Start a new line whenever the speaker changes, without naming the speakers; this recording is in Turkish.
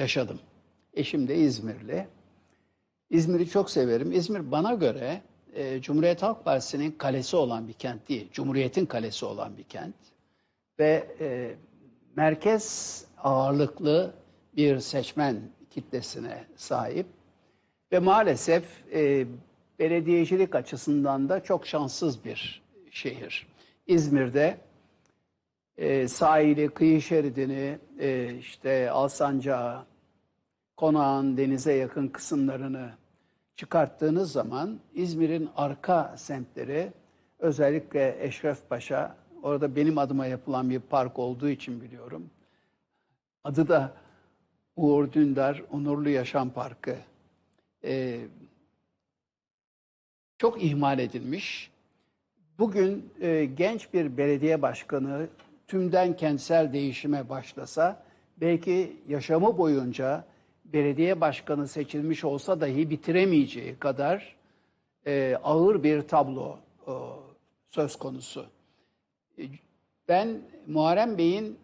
yaşadım. Eşim de İzmirli. İzmir'i çok severim. İzmir bana göre e, Cumhuriyet Halk Partisi'nin kalesi olan bir kent değil. Cumhuriyet'in kalesi olan bir kent. Ve e, merkez ağırlıklı bir seçmen kitlesine sahip. Ve maalesef e, belediyecilik açısından da çok şanssız bir şehir. İzmir'de e, sahili, kıyı şeridini, e, işte Alsancağı, konağın denize yakın kısımlarını çıkarttığınız zaman İzmir'in arka semtleri özellikle Eşrefpaşa orada benim adıma yapılan bir park olduğu için biliyorum. Adı da Uğur Dündar Onurlu Yaşam Parkı. Ee, çok ihmal edilmiş. Bugün e, genç bir belediye başkanı tümden kentsel değişime başlasa belki yaşamı boyunca belediye başkanı seçilmiş olsa dahi bitiremeyeceği kadar e, ağır bir tablo e, söz konusu. E, Ben Muharrem Bey'in